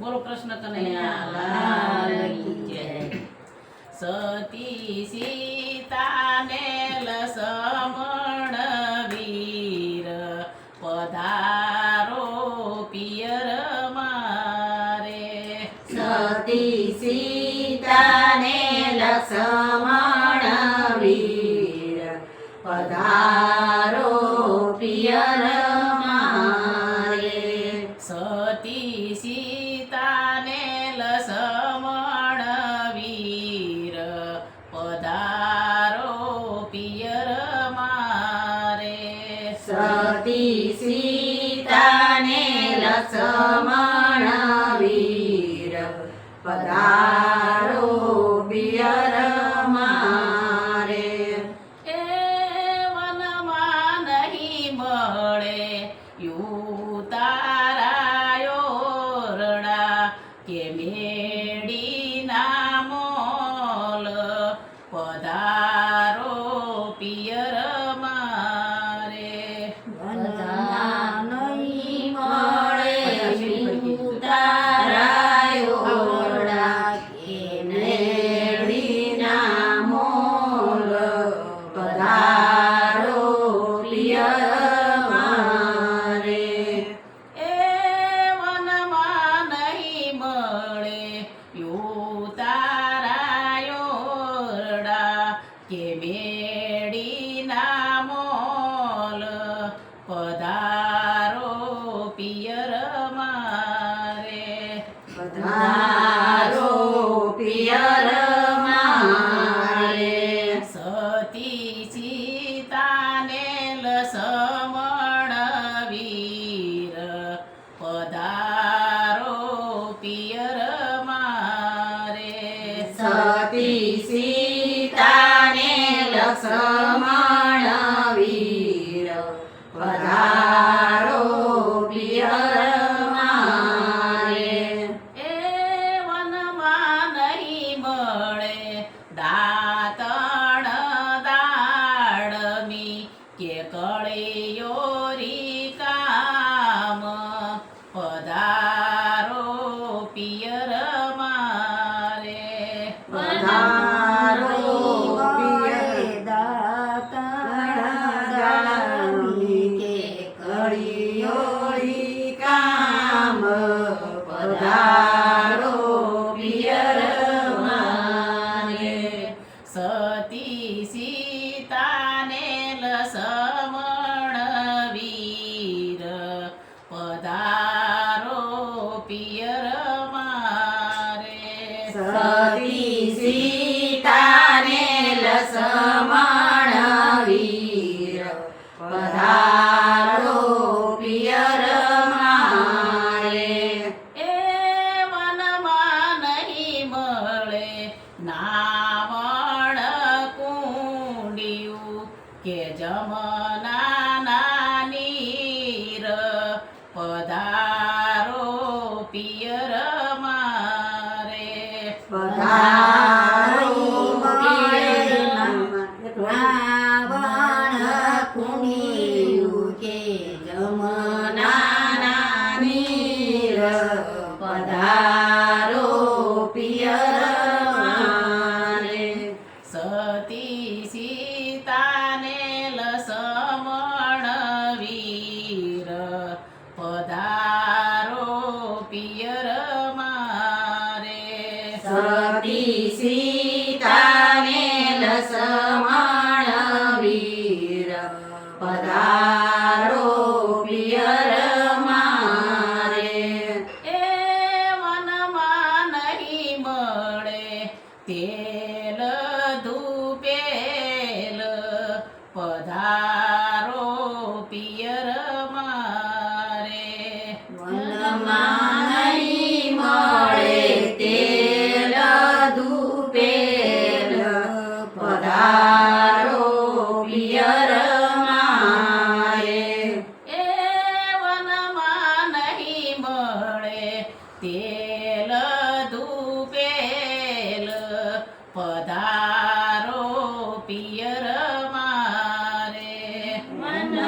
બોલો કૃષ્ણ કનૈયા સતી સીતાને લસમણ વીર પધારો પિયર મારે. સતી સીતાને લસમણ વીર પધારો માણાવીર પદા કે જમના પધારો પિયર મારે. પધારો રાવણ કુણી કે જમા પિયર મારે. સતી સીતાને લસમણ વીર. પધારો પિયર મારે. એ મનમાં નહીં મળે. તે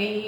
everybody.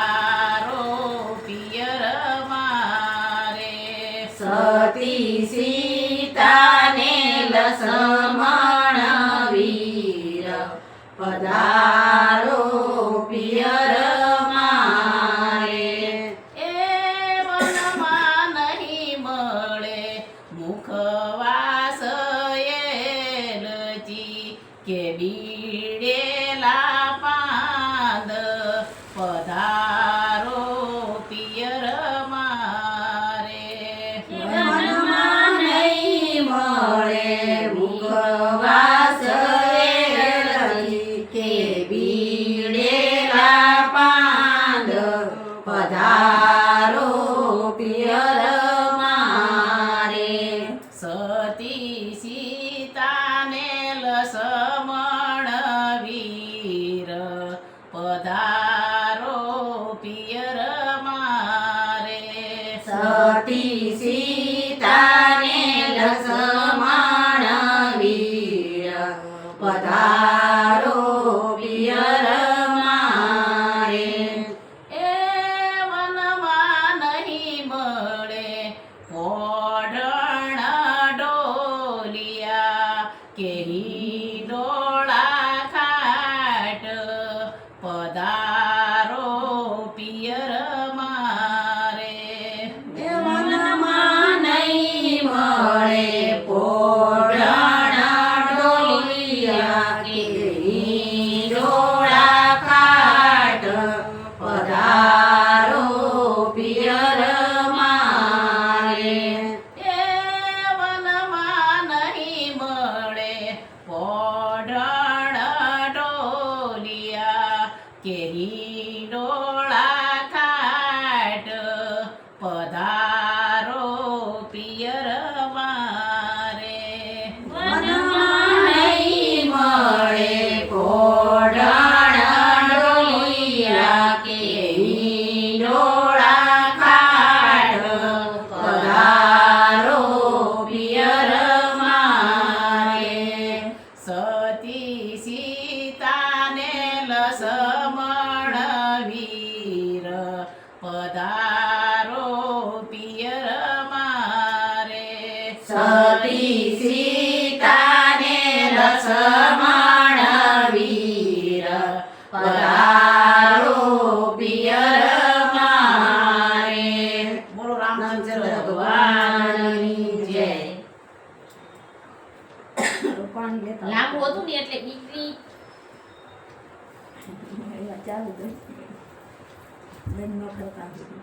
Sama. सा સમણ વીર પધારો પિયર મારે. સતી સીતાને રસમણ વીર પધારો પિયર ಆಗಿದೆ ಗಂಡು ಮಕ್ಕಳ ಕಾಣಿಸಿದೆ